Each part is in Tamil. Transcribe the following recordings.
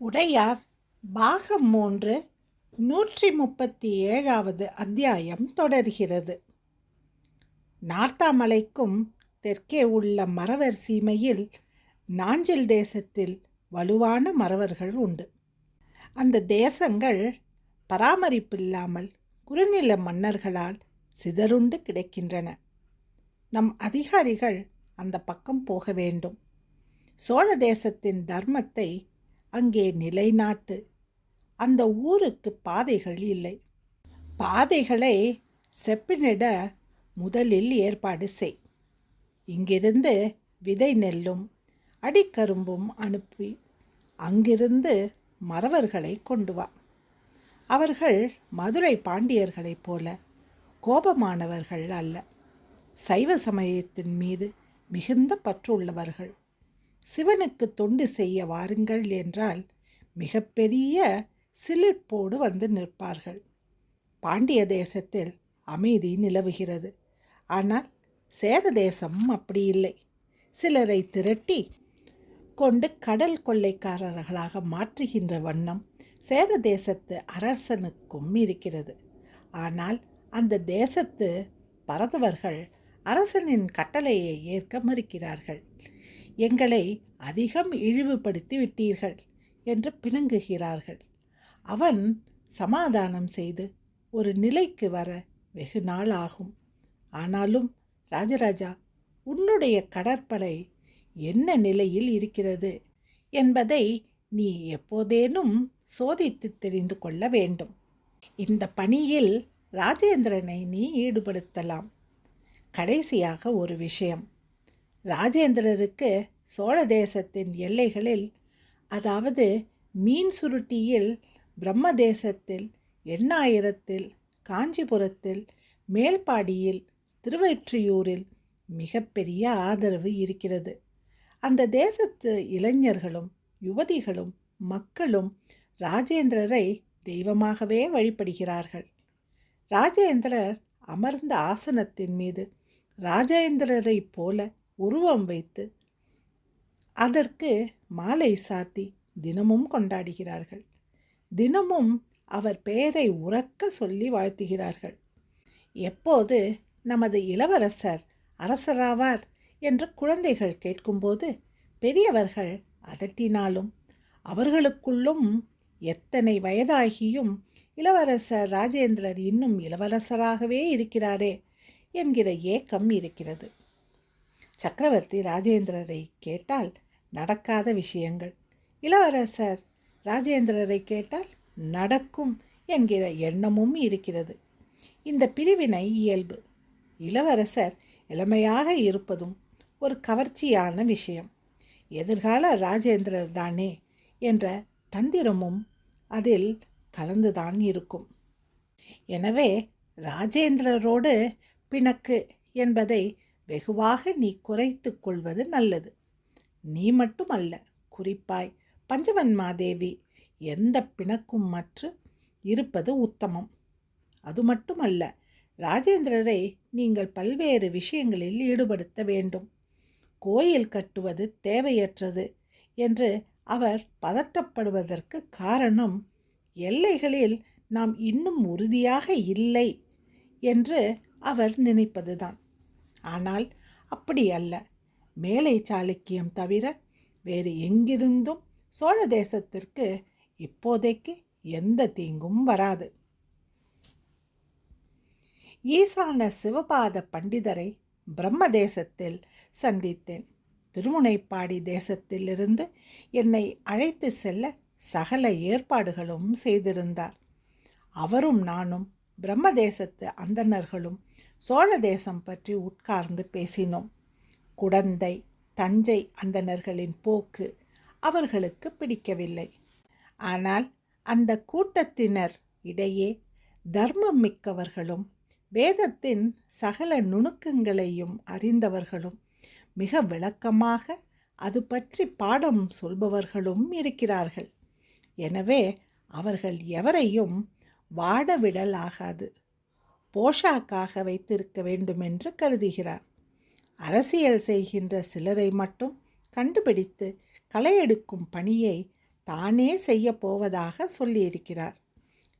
உடையார் பாகம் மூன்று நூற்றி முப்பத்தி ஏழாவது அத்தியாயம் தொடர்கிறது. நார்த்தாமலைக்கும் தெற்கே உள்ள மறவர் சீமையில் நாஞ்சில் தேசத்தில் வலுவான மறவர்கள் உண்டு. அந்த தேசங்கள் பராமரிப்பில்லாமல் குறுநில மன்னர்களால் சிதறுண்டு கிடக்கின்றன. நம் அதிகாரிகள் அந்த பக்கம் போக வேண்டும். சோழ தேசத்தின் தர்மத்தை அங்கே நிலைநாட்டு. அந்த ஊருக்கு பாதைகள் இல்லை. பாதைகளை செப்பினிட முதலில் ஏற்பாடு செய். இங்கிருந்து விதை நெல்லும் அடிக்கரும்பும் அனுப்பி அங்கிருந்து மறவர்களை கொண்டு வா. அவர்கள் மதுரை பாண்டியர்களைப் போல கோபமானவர்கள் அல்ல. சைவ சமயத்தின் மீது மிகுந்த பற்றுள்ளவர்கள் சிவனுக்கு தொண்டு செய்ய வாருங்கள் என்றால் மிகப்பெரிய சிலிர்ப்போடு வந்து நிற்பார்கள். பாண்டிய தேசத்தில் அமைதி நிலவுகிறது. ஆனால் சேர தேசம் அப்படி இல்லை. சிலரை திரட்டி கொண்டு கடல் கொள்ளைக்காரர்களாக மாற்றுகின்ற வண்ணம் சேர தேசத்து அரசனுக்கும் இருக்கிறது. ஆனால் அந்த தேசத்து பரதவர்கள் அரசனின் கட்டளையை ஏற்க மறுக்கிறார்கள். எங்களை அதிகம் இழிவுபடுத்தி விட்டீர்கள் என்று பிணங்குகிறார்கள். அவன் சமாதானம் செய்து ஒரு நிலைக்கு வர வெகு நாள் ஆகும் ஆனாலும் ராஜராஜா உன்னுடைய கடற்படை என்ன நிலையில் இருக்கிறது என்பதை நீ எப்போதேனும் சோதித்து தெரிந்து கொள்ள வேண்டும். இந்த பணியில் ராஜேந்திரனை நீ ஈடுபடுத்தலாம். கடைசியாக ஒரு விஷயம். ராஜேந்திரருக்கு சோழ தேசத்தின் எல்லைகளில் அதாவது மீன் சுருட்டியில் பிரம்ம தேசத்தில் எண்ணாயிரத்தில் காஞ்சிபுரத்தில் மேல்பாடியில் திருவெற்றியூரில் மிகப்பெரிய ஆதரவு இருக்கிறது. அந்த தேசத்து இளைஞர்களும் யுவதிகளும் மக்களும் ராஜேந்திரரை தெய்வமாகவே வழிபடுகிறார்கள். ராஜேந்திரர் அமர்ந்த ஆசனத்தின் மீது ராஜேந்திரரை போல உருவம் வைத்து அதற்கு மாலை சாத்தி தினமும் கொண்டாடுகிறார்கள். தினமும் அவர் பெயரை உறக்க சொல்லி வாழ்த்துகிறார்கள். எப்போது நமது இளவரசர் அரசராவார் என்று குழந்தைகள் கேட்கும்போது பெரியவர்கள் அதட்டினாலும் அவர்களுக்குள்ளும் எத்தனை வயதாகியும் இளவரசர் ராஜேந்திரர் இன்னும் இளவரசராகவே இருக்கிறாரே என்கிற ஏக்கம் இருக்கிறது. சக்கரவர்த்தி ராஜேந்திரரை கேட்டால் நடக்காத விஷயங்கள். இளவரசர் ராஜேந்திரரை கேட்டால் நடக்கும் என்கிற எண்ணமும் இருக்கிறது. இந்த பிரிவினை இயல்பு. இளவரசர் இளமையாக இருப்பதும் ஒரு கவர்ச்சியான விஷயம். எதிர்கால ராஜேந்திரர் தானே என்ற தந்திரமும் அதில் கலந்துதான் இருக்கும். எனவே ராஜேந்திரரோடு பிணக்கு என்பதை வெகுவாக நீ குறைத்து கொள்வது நல்லது. நீ மட்டுமல்ல குறிப்பாய் பஞ்சவன்மாதேவி எந்த பிணக்கும் மற்று இருப்பது உத்தமம். அது மட்டுமல்ல ராஜேந்திரரை நீங்கள் பல்வேறு விஷயங்களில் ஈடுபடுத்த வேண்டும். கோயில் கட்டுவது தேவையற்றது என்று அவர் பதட்டப்படுவதற்கு காரணம் எல்லைகளில் நாம் இன்னும் உறுதியாக இல்லை என்று அவர் நினைப்பதுதான். ஆனால் அப்படி அல்ல. மேலை சாளுக்கியம் தவிர வேறு எங்கிருந்தும் சோழ தேசத்திற்கு இப்போதைக்கு எந்த தீங்கும் வராது. ஈசான சிவபாத பண்டிதரை பிரம்ம தேசத்தில் சந்தித்தேன். திருமுனைப்பாடி தேசத்திலிருந்து என்னை அழைத்து செல்ல சகல ஏற்பாடுகளும் செய்திருந்தார். அவரும் நானும் பிரம்ம தேசத்து அந்தணர்களும் சோழ தேசம் பற்றி உட்கார்ந்து பேசினோம். குடந்தை தஞ்சை அந்தணர்களின் போக்கு அவர்களுக்கு பிடிக்கவில்லை. ஆனால் அந்த கூட்டத்தினர் இடையே தர்மம் மிக்கவர்களும் வேதத்தின் சகல நுணுக்கங்களையும் அறிந்தவர்களும் மிக விளக்கமாக அது பற்றி பாடம் சொல்பவர்களும் இருக்கிறார்கள். எனவே அவர்கள் எவரையும் வாடவிடல் ஆகாது. போஷாக்காக வைத்திருக்க வேண்டுமென்று கருதுகிறார். அரசியல் செய்கின்ற சிலரை மட்டும் கண்டுபிடித்து களையெடுக்கும் பணியை தானே செய்ய போவதாக சொல்லியிருக்கிறார்.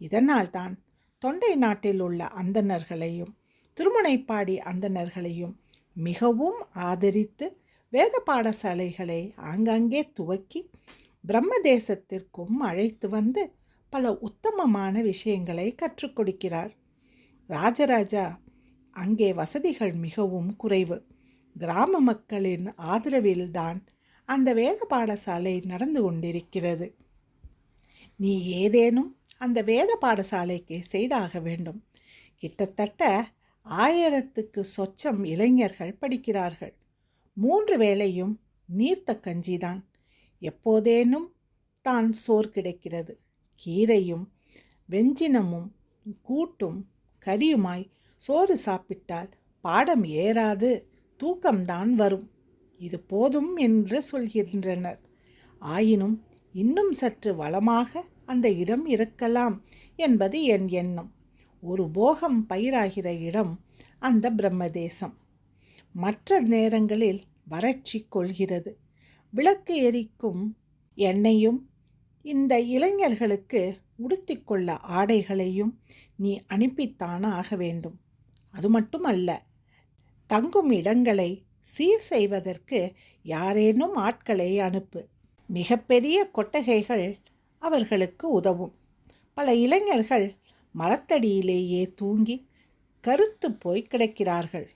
இதனால்தான் தொண்டை நாட்டில் உள்ள அந்தணர்களையும் திருமுனைப்பாடி அந்தணர்களையும் மிகவும் ஆதரித்து வேத பாடசாலைகளை ஆங்காங்கே துவக்கி பிரம்ம தேசத்திற்கும் அழைத்து வந்து பல உத்தமமான விஷயங்களை கற்றுக் கொடுக்கிறார். ராஜராஜா அங்கே வசதிகள் மிகவும் குறைவு. கிராம மக்களின் ஆதரவில்தான் அந்த வேத பாடசாலை நடந்து கொண்டிருக்கிறது. நீ ஏதேனும் அந்த வேத பாடசாலைக்கு செய்தாக வேண்டும். கிட்டத்தட்ட ஆயிரத்துக்கு சொச்சம் இளைஞர்கள் படிக்கிறார்கள். மூன்று வேளையும் நீர்த்த கஞ்சிதான். எப்போதேனும் தான் சோர் கிடைக்கிறது. கீரையும் வெஞ்சினமும் கூட்டும் கரியுமாய் சோறு சாப்பிட்டால் பாடம் ஏறாது தூக்கம்தான் வரும். இது போதும் என்று சொல்கின்றனர். ஆயினும் இன்னும் சற்று வளமாக அந்த இடம் இருக்கலாம் என்பது என் எண்ணம். ஒரு போகம் பயிராகிற இடம் அந்த பிரம்மதேசம். மற்ற நேரங்களில் வறட்சி கொள்கிறது. விளக்கு எரிக்கும் எண்ணெயும் இந்த இளைஞர்களுக்கு உடுத்திக்கொள்ள ஆடைகளையும் நீ அனுப்பித்தான் ஆக வேண்டும். அது மட்டுமல்ல தங்கும் இடங்களை சீர் செய்வதற்கு யாரேனும் ஆட்களை அனுப்பு. மிகப்பெரிய கொட்டகைகள் அவர்களுக்கு உதவும். பல இளைஞர்கள் மரத்தடியிலேயே தூங்கி கருத்து போய் கிடக்கிறார்கள்.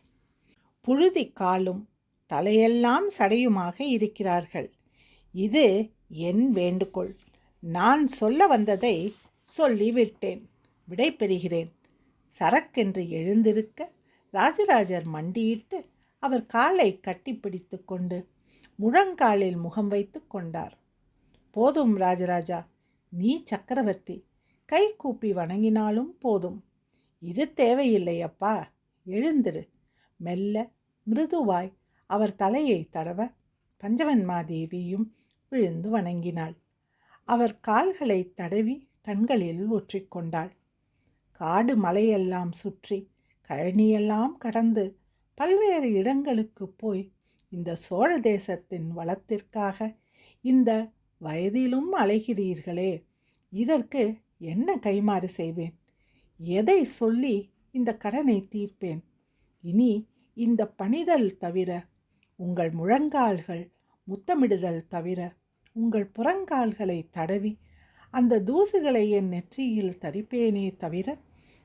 புழுதி காலும் தலையெல்லாம் சடையுமாக இருக்கிறார்கள். இது என் வேண்டுகோள். நான் சொல்ல வந்ததை சொல்லிவிட்டேன். விடை பெறுகிறேன். சரக்கென்று எழுந்திருக்க ராஜராஜர் மண்டியிட்டு அவர் காலை கட்டிப்பிடித்து கொண்டு முழங்காலில் முகம் வைத்து கொண்டார். போதும் ராஜராஜா நீ சக்கரவர்த்தி கை கூப்பி வணங்கினாலும் போதும். இது தேவையில்லை அப்பா எழுந்திரு. மெல்ல மிருதுவாய் அவர் தலையை தடவ பஞ்சவன்மாதேவியும் விழுந்து வணங்கினாள். அவர் கால்களை தடவி கண்களில் ஒற்றிக்கொண்டாள் காடு மலையெல்லாம் சுற்றி கழனியெல்லாம் கடந்து பல்வேறு இடங்களுக்கு போய் இந்த சோழ தேசத்தின் வளத்திற்காக இந்த வயதிலும் அலைகிறீர்களே இதற்கு என்ன கைமாறு செய்வேன்? எதை சொல்லி இந்த கடனை தீர்ப்பேன்? இனி இந்த பணிதல் தவிர உங்கள் முழங்கால்கள் முத்தமிடுதல் தவிர உங்கள் புறங்கால்களை தடவி அந்த தூசுகளை என் நெற்றியில் தரிப்பேனே தவிர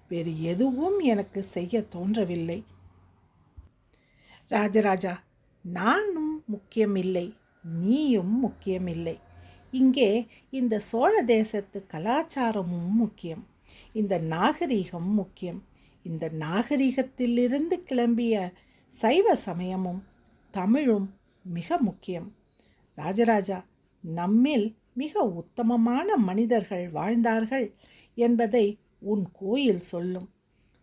வேறு எதுவும் எனக்கு செய்ய தோன்றவில்லை. ராஜராஜா நானும் முக்கியமில்லை நீயும் முக்கியமில்லை. இங்கே இந்த சோழ தேசத்து கலாச்சாரமும் முக்கியம் இந்த நாகரிகம் முக்கியம். இந்த நாகரிகத்திலிருந்து கிளம்பிய சைவ சமயமும் தமிழும் மிக முக்கியம். ராஜராஜா நம்மில் மிக உத்தமமான மனிதர்கள் வாழ்ந்தார்கள் என்பதை உன் கோயில் சொல்லும்.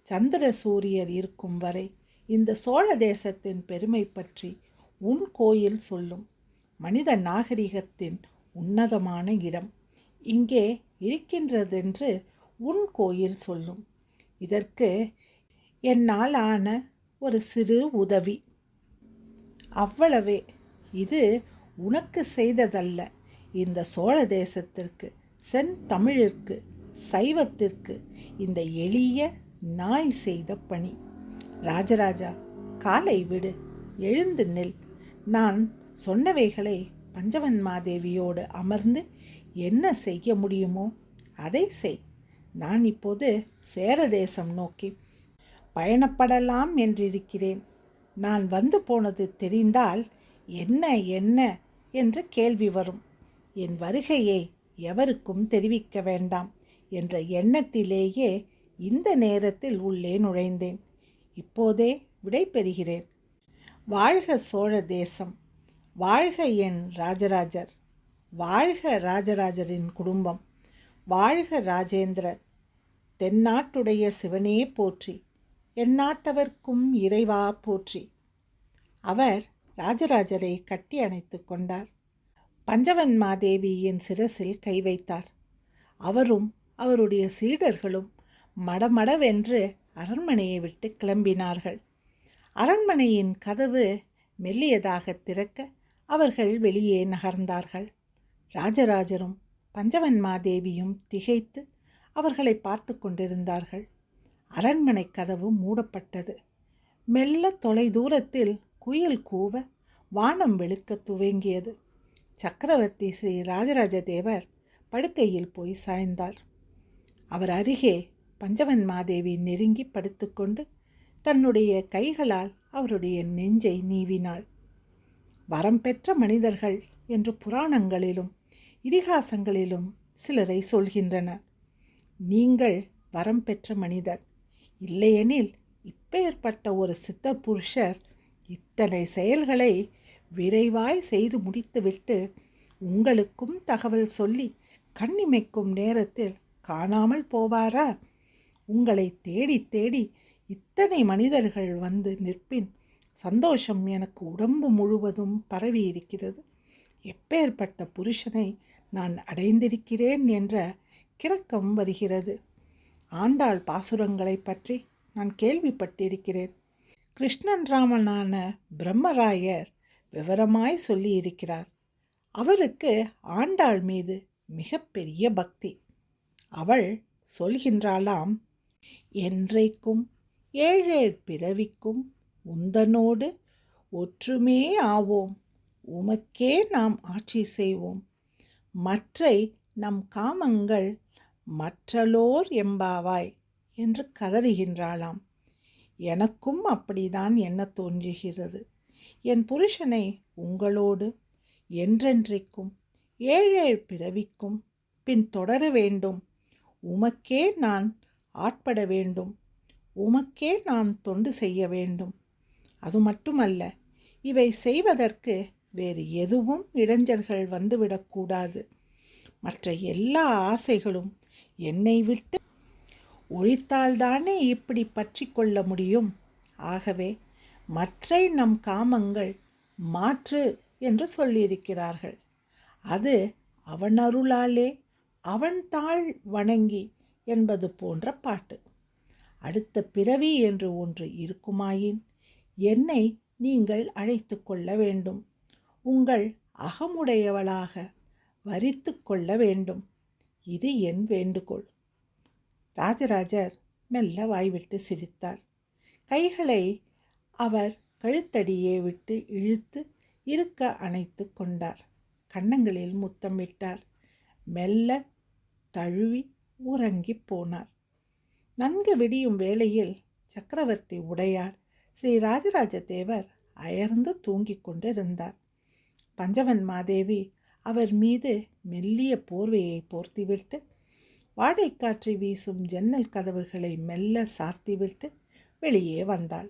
சந்திர சூரியர் இருக்கும் வரை இந்த சோழ தேசத்தின் பெருமை பற்றி உன் கோயில் சொல்லும். மனித நாகரிகத்தின் உன்னதமான இடம் இங்கே இருக்கின்றதென்று உன் கோயில் சொல்லும். இதற்கு என்னால் ஆன ஒரு சிறு உதவி. அவ்வளவே. இது உனக்கு செய்ததல்ல. இந்த சோழ தேசத்திற்கு செந்தமிழிற்கு சைவத்திற்கு இந்த எளிய நாய் செய்த பணி. ராஜராஜா காலை விடு எழுந்து நெல். நான் சொன்னவைகளை பஞ்சவன்மாதேவியோடு அமர்ந்து என்ன செய்ய முடியுமோ அதை செய். நான் இப்போது சேர தேசம் நோக்கி பயணப்படலாம் என்றிருக்கிறேன். நான் வந்து போனது தெரிந்தால் என்ன என்ன என்று கேள்வி வரும். என் வருகையை எவருக்கும் தெரிவிக்க வேண்டாம் என்ற எண்ணத்திலேயே இந்த நேரத்தில் உள்ளே நுழைந்தேன். இப்போதே விடை பெறுகிறேன். வாழ்க சோழ தேசம் வாழ்க என் ராஜராஜர் வாழ்க ராஜராஜரின் குடும்பம் வாழ்க ராஜேந்திரன் தென்னாட்டுடைய சிவனே போற்றி எந்நாட்டவர்க்கும் இறைவா போற்றி அவர் ராஜராஜரை கட்டி அணைத்து கொண்டார். பஞ்சவன்மாதேவியின் சிரசில் கை வைத்தார். அவரும் அவருடைய சீடர்களும் மடமடவென்று அரண்மனையை விட்டு கிளம்பினார்கள். அரண்மனையின் கதவு மெல்லியதாக திறக்க அவர்கள் வெளியே நகர்ந்தார்கள். ராஜராஜரும் பஞ்சவன்மாதேவியும் திகைத்து அவர்களை பார்த்து கொண்டிருந்தார்கள். அரண்மனை கதவு மூடப்பட்டது. மெல்ல தொலை தூரத்தில் குயில் கூவ வானம் வெளுக்க துவங்கியது. சக்கரவர்த்தி ஸ்ரீ ராஜராஜ தேவர் படுக்கையில் போய் சாய்ந்தார். அவர் அருகே பஞ்சவன் மாதேவி நெருங்கி படுத்துக்கொண்டு தன்னுடைய கைகளால் அவருடைய நெஞ்சை நீவினாள். வரம் பெற்ற மனிதர்கள் என்று புராணங்களிலும் இதிகாசங்களிலும் சிலரை சொல்கின்றனர். நீங்கள் வரம் பெற்ற மனிதர். இல்லையெனில் இப்பேற்பட்ட ஒரு சித்த புருஷர் இத்தனை செயல்களை விரைவாய் செய்து முடித்துவிட்டு உங்களுக்கும் தகவல் சொல்லி கண்ணிமைக்கும் நேரத்தில் காணாமல் போவாரா? உங்களை தேடி தேடி இத்தனை மனிதர்கள் வந்து நிற்பின். சந்தோஷம் எனக்கு உடம்பு முழுவதும் பரவி இருக்கிறது எப்பேற்பட்ட புருஷனை நான் அடைந்திருக்கிறேன் என்ற கிறக்கம் வருகிறது. ஆண்டாள் பாசுரங்களை பற்றி நான் கேள்விப்பட்டிருக்கிறேன். கிருஷ்ணன் ராமனான பிரம்மராயர் விவரமாய் சொல்லியிருக்கிறார். அவருக்கு ஆண்டாள் மீது மிகப்பெரிய பக்தி. அவள் சொல்கின்றாளாம் என்றைக்கும் ஏழேழ் பிறவிக்கும் உந்தனோடு ஒற்றுமே ஆவோம். உமக்கே நாம் ஆட்சி செய்வோம். மற்றை நம் காமங்கள் மற்றலோர் எம்பாவாய் என்று கதறுகின்றாளாம். எனக்கும் அப்படிதான் என்ன தோன்றுகிறது. என் புருஷனை உங்களோடு என்றென்றைக்கும் ஏழேழ் பிறவிக்கும் பின் தொடர வேண்டும். உமக்கே நான் ஆட்பட வேண்டும். உமக்கே நான் தொண்டு செய்ய வேண்டும். அது மட்டுமல்ல இவை செய்வதற்கு வேறு எதுவும் இளைஞர்கள் வந்துவிடக்கூடாது மற்ற எல்லா ஆசைகளும் என்னை விட்டு ஒழித்தால்தானே இப்படி பற்றி கொள்ள முடியும்? ஆகவே மற்றை நம் காமங்கள் மாற்று என்று சொல்லியிருக்கிறார்கள். அது அவன் அருளாலே அவன் தாழ் வணங்கி என்பது போன்ற பாட்டு. அடுத்த பிறவி என்று ஒன்று இருக்குமாயின் என்னை நீங்கள் அழைத்து கொள்ள வேண்டும். உங்கள் அகமுடையவளாக வரித்து கொள்ள வேண்டும். இது என் வேண்டுகோள். ராஜராஜர் மெல்ல வாய்விட்டு சிரித்தார். கைகளை அவர் கழுத்தடியே விட்டு இழுத்து இருக்க அணைத்து கொண்டார். கன்னங்களில் முத்தமிட்டார் மெல்ல தழுவி உறங்கி போனார். நன்கு விடியும் வேளையில் சக்கரவர்த்தி உடையார் ஸ்ரீ ராஜராஜ தேவர் அயர்ந்து தூங்கிக் கொண்டிருந்தார். பஞ்சவன் மாதேவி அவர் மீது மெல்லிய போர்வையை போர்த்திவிட்டு வாடைக்காற்றை வீசும் ஜன்னல் கதவுகளை மெல்ல சார்த்திவிட்டு வெளியே வந்தாள்.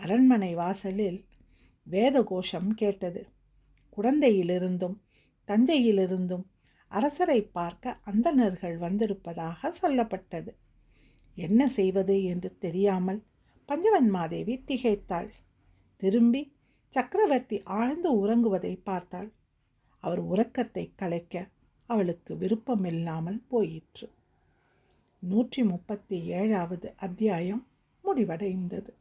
அரண்மனை வாசலில் வேத கோஷம் கேட்டது. குழந்தையிலிருந்தும் தஞ்சையிலிருந்தும் அரசரை பார்க்க அந்தணர்கள் வந்திருப்பதாக சொல்லப்பட்டது. என்ன செய்வது என்று தெரியாமல் பஞ்சவன் மாதேவி திகைத்தாள். திரும்பி சக்கரவர்த்தி ஆழ்ந்து உறங்குவதை பார்த்தாள். அவர் உறக்கத்தை கலைக்க அவளுக்கு விருப்பமில்லாமல் போயிற்று. நூற்றி முப்பத்தி ஏழாவது அத்தியாயம் முடிவடைந்தது.